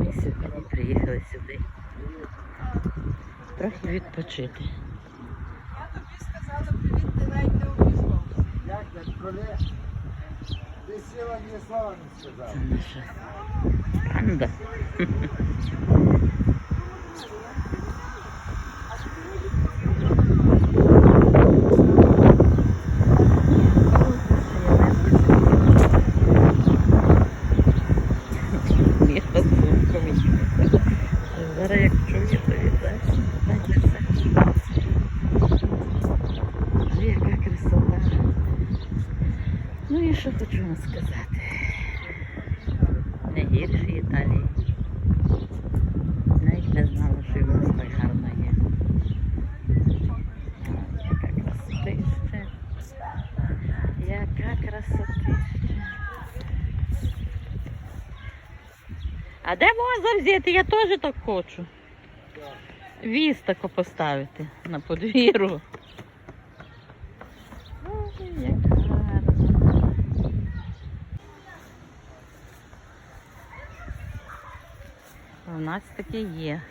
Ми сьогодні приїхали сюди. Трохи відпочити. Я тобі сказала привіт, ти навіть не обізвав. Як як коли ти сіла, ні слова не сказав. Це наша панда. Зараз як чує, то віддасть. Дайте Яка красота. Ну і що хочу вам сказати. Не гірше Італії. Навіть не знала, що і в нас так гарно є. Яка красотища. Яка красотища. А де воза взяти? Я теж так хочу. Віз тако поставити на подвір'ю. У нас таке є.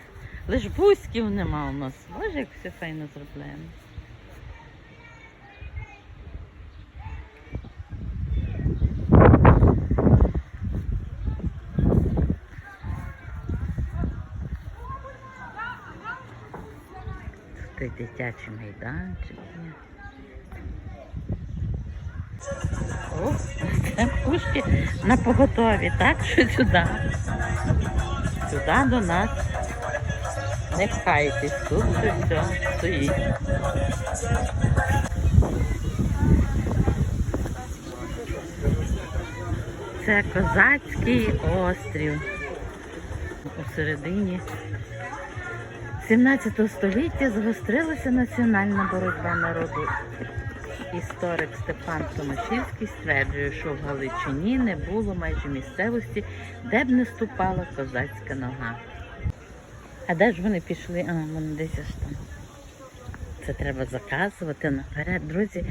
Лиш бузьків нема у нас. Боже, як все файно зроблено. Тут і дитячий майданчик. О, пушки на поготові, так що сюди. Сюди до нас. Не пхайтесь, тут все стоїть. Це козацький острів. У середині 17 століття загострилася національна боротьба народу. Історик Степан Томашівський стверджує, що в Галичині не було майже місцевості, де б не ступала козацька нога. А де ж вони пішли? А, вони десь аж там. Це треба заказувати наперед. Друзі,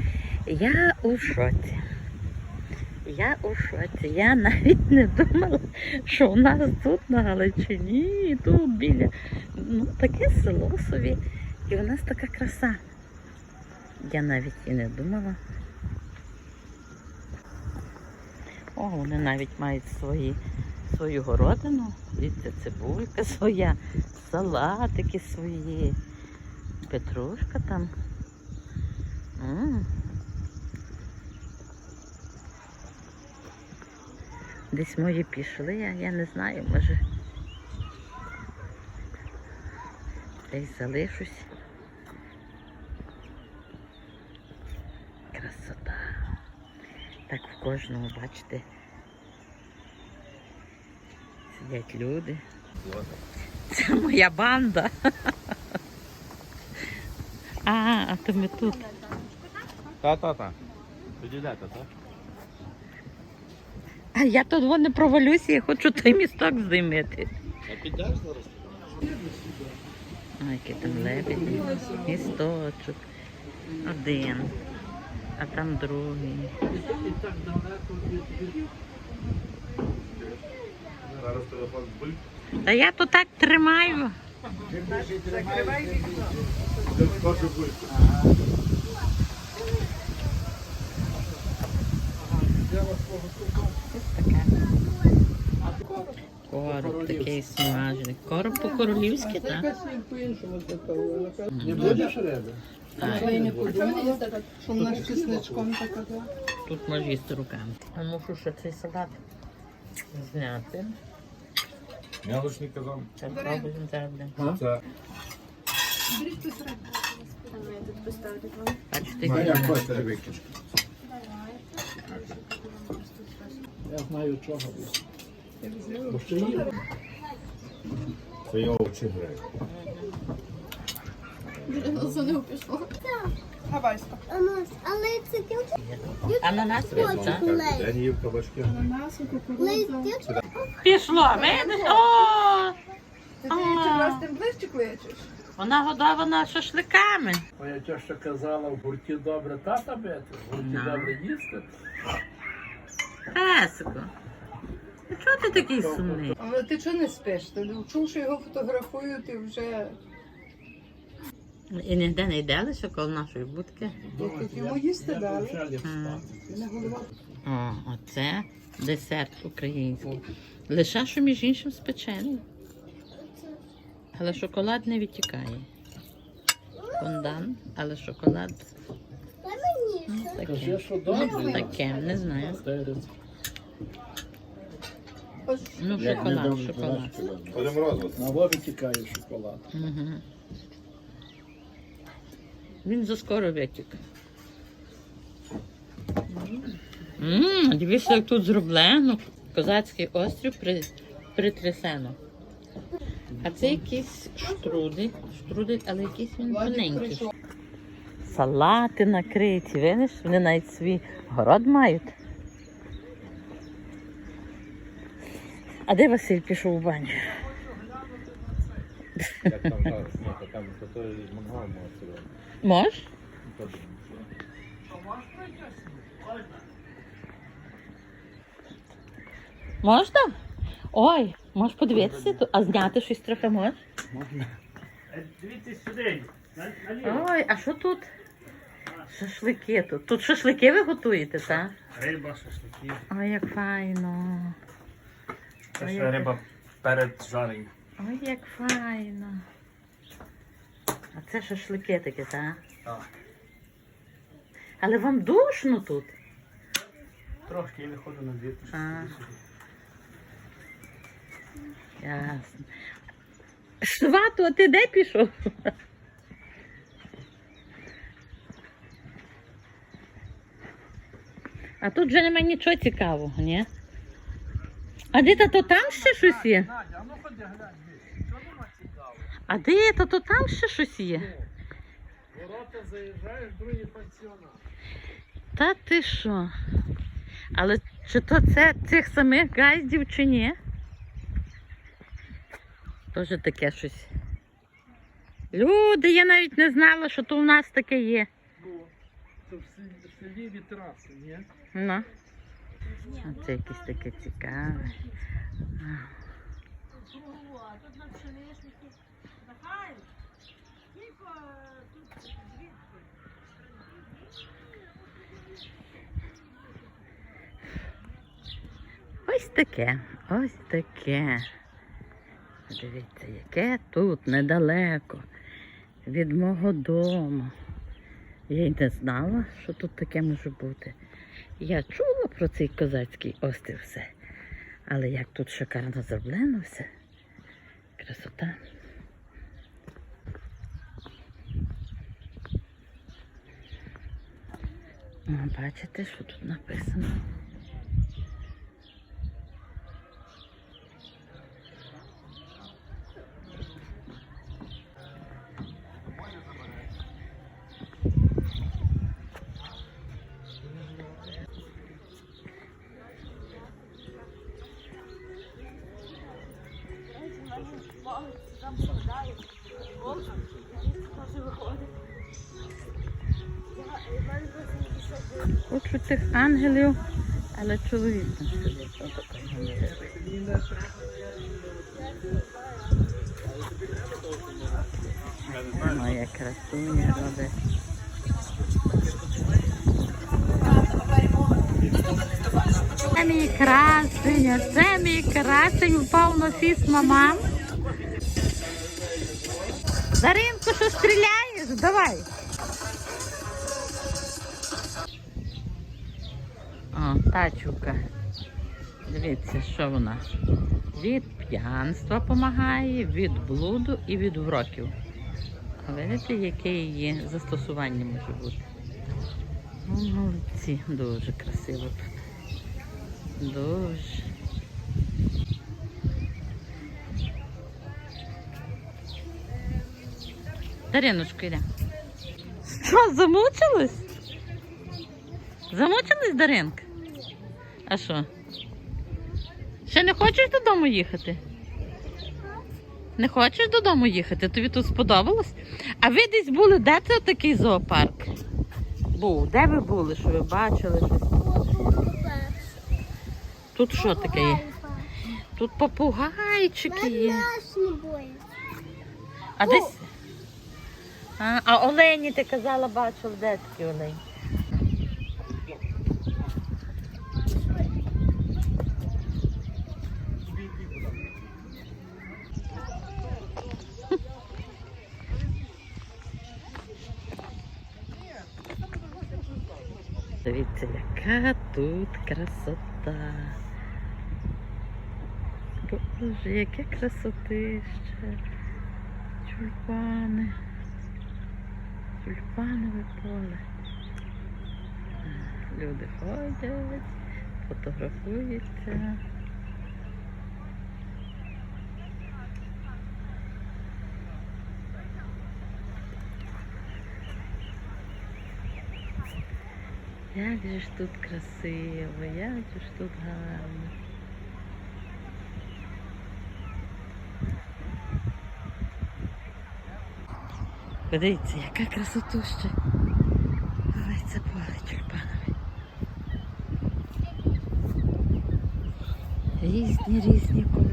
я у шоці. Я у шоці. Я навіть не думала, що у нас тут на Галичині, тут біля ну, таке село собі. І у нас така краса. Я навіть і не думала. О, вони навіть мають свої, свою городину. Дивіться, цибулька своя, салатики свої, петрушка там. М. Десь мої пішли, а я не знаю, може. Десь залишусь. Красота. Так в кожному, бачите, сидять люди. Це моя банда. А, а то ми тут. Та-та-та. Підійдете, так? А я тут вон не провалюся, я хочу той місток здимити. А підеш зараз? Ой, які там лебеді, місточок. Один. А там другий. Зараз телефон буль. Та я то так тримаю. Закривай вікно. більше. Скажи бульку. Ось таке. Короб такий смажений. Короб по-королівськи, так? Не будеш риби? Так. Я не подумала, що вона з чесничком така. да. Тут можна їсти руками. А мушу ще цей салат зняти. Мелочний казав. Це пробуємо зараз. Бачите, Ну, як які хочете викиш. Я знаю чого. Я візьму. Бо ще є. Це його очі грає. За нього пішло. Гавайська. Ананас, але це дівчинка. Ананас видно? Їв кабачки. Ананас, кукурудза. Дівчинка. Пішло, видиш? О! Ти чи раз тим ближче кличеш? Вона годована шашликами. Моя теща казала, в гурті добре тата бити, в гурті добре їсти. Песико. Чого ти такий сумний? Але ти чого не спиш? Ти не чув, що його фотографують і вже І ніде не йде лише коло нашої будки. тут йому їсти дали. О, оце десерт український. Лише що між іншим спечений. Але шоколад не відтікає. Фондан, але шоколад ну, таке. Таке, не знаю. Ось Ну, шоколад, шоколад. Коли морозиво. На Вові тікає шоколад. Угу. Він заскоро витік. Ммм, дивіться, як тут зроблено. Козацький острів при, притрясено. А це якийсь штрудель, штрудель, але якийсь він тоненький. Салати накриті, видиш, вони навіть свій город мають. А де Василь пішов у баню? Як там зараз? Ні, то там то той мангал може сьогодні. Мож? Можна? Ой, можеш подивитися тут, а зняти щось трохи можеш? Можна. Дивіться сюди. Ой, а що тут? Шашлики тут. Тут шашлики ви готуєте, так? Риба, шашлики. Ой, як файно. Це Ой, ще як- риба перед жаренням. Ой, як файно. А це шашлики такі, так? Так. Але вам душно тут. Трошки я не ходжу на двір. то А. щось собі. Ясно. Свату, а ти де пішов? А тут вже немає нічого цікавого, ні? А де то там ще щось є? Надя, а ну ходи глянь, що нема цікаво? А де то, то там ще щось є? Ворота заїжджаєш, другий пансіонат. Та ти що? Але чи то це цих самих гайдів чи ні? Тоже таке щось. Люди, я навіть не знала, що то у нас таке є. Ну, це в селі, в селі вітраси, ні? Ну. Це якесь таке цікаве. Ось таке, ось таке. Дивіться, яке тут недалеко від мого дому. Я й не знала, що тут таке може бути. Я чула про цей козацький острів все. Але як тут шикарно зроблено все. Красота. Бачите, що тут написано? Тих ангелів, але чоловік там сидить. Моя красуня робить. Це мій красення, це мій красень впав на фіст мамам. Даринко, що стріляєш? Давай. О, тачука. Дивіться, що вона. Від п'янства допомагає, від блуду і від уроків. А видите, яке її застосування може бути? Ну, молодці, дуже красиво тут. Дуже. Дариночко йде. Що, замучилась? Замучилась, Даринка? А що? Ще не хочеш додому їхати? Не хочеш додому їхати? Тобі тут сподобалось? А ви десь були, де це такий зоопарк? Був. Де ви були, що ви бачили щось? Тут що таке є? Тут попугайчики є. А десь. А, а олені ти казала, бачив, де такі олені? Дивіться, яка тут красота. Боже, яке красотище. Тюльпани. Тюльпанове поле. Люди ходять, фотографуються. Як же ж тут красиво, як же ж тут гарно. Подивіться, яка красотуща. Ой, це поле тюльпанове. Різні різні кольори.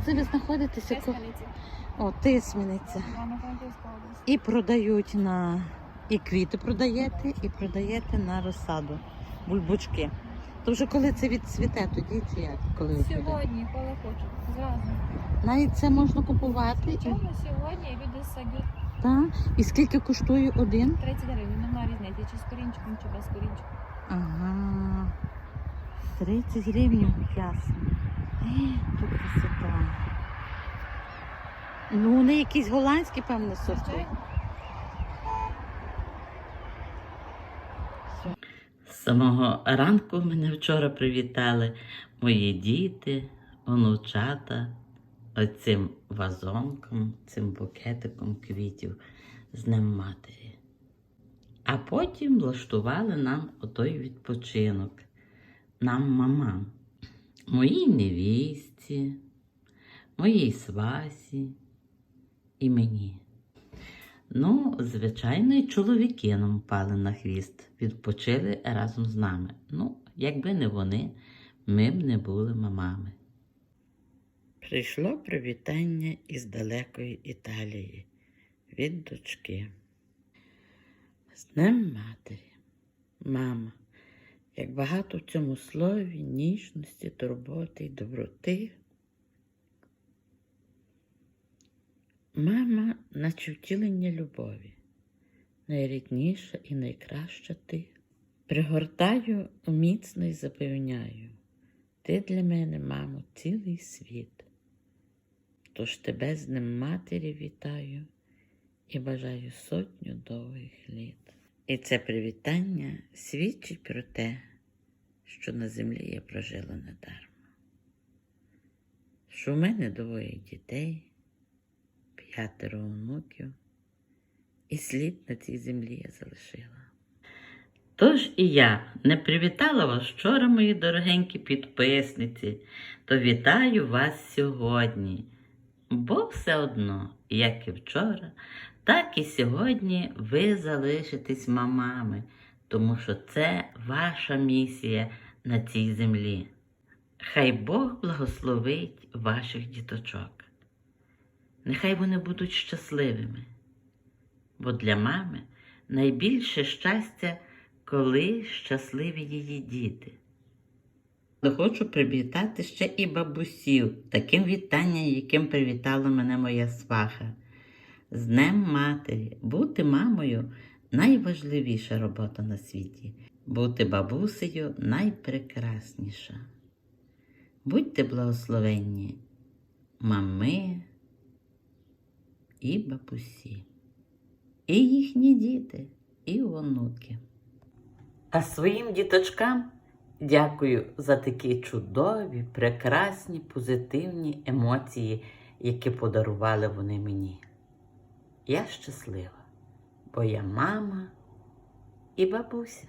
Де це ви знаходитеся? Тисканиці. О, тисмениця. І продають на і квіти продаєте, і продаєте на розсаду. Бульбочки. То вже коли це відцвіте, тоді чи як? Коли? Сьогодні, коли хочуть. Зразу. Навіть це можна купувати. Чому сьогодні люди садять та, і скільки коштує один? 30 гривень, немає різниці, чи з корінчиком, чи без корінчика. Ага. 30 гривень ясно. Е, красота. Ну, вони якісь голландські, певне, сорти. З самого ранку мене вчора привітали мої діти, онучата, оцим вазонком, цим букетиком квітів з Днем Матері. А потім влаштували нам отой відпочинок, нам мамам, моїй невістці, моїй свасі і мені. Ну, звичайно, і чоловіки нам впали на хвіст, відпочили разом з нами. Ну, якби не вони, ми б не були мамами. Прийшло привітання із далекої Італії від дочки. З Днем матері, мама, як багато в цьому слові ніжності, турботи й доброти. Мама, наче втілення любові, найрідніша і найкраща ти. Пригортаю міцно й запевняю, ти для мене, мамо, цілий світ. Тож тебе з ним матері вітаю і бажаю сотню довгих літ. І це привітання свідчить про те, що на землі я прожила недарма, що в мене двоє дітей п'ятеро онуків, і слід на цій землі я залишила. Тож і я не привітала вас вчора, мої дорогенькі підписниці, то вітаю вас сьогодні. Бо все одно, як і вчора, так і сьогодні ви залишитесь мамами, тому що це ваша місія на цій землі. Хай Бог благословить ваших діточок. Нехай вони будуть щасливими, бо для мами найбільше щастя, коли щасливі її діти. Хочу привітати ще і бабусів, таким вітанням, яким привітала мене моя сваха. З Днем Матері, бути мамою найважливіша робота на світі, бути бабусею найпрекрасніша. Будьте благословенні, мами і бабусі, і їхні діти, і онуки. А своїм діточкам дякую за такі чудові, прекрасні, позитивні емоції, які подарували вони мені. Я щаслива, бо я мама і бабуся.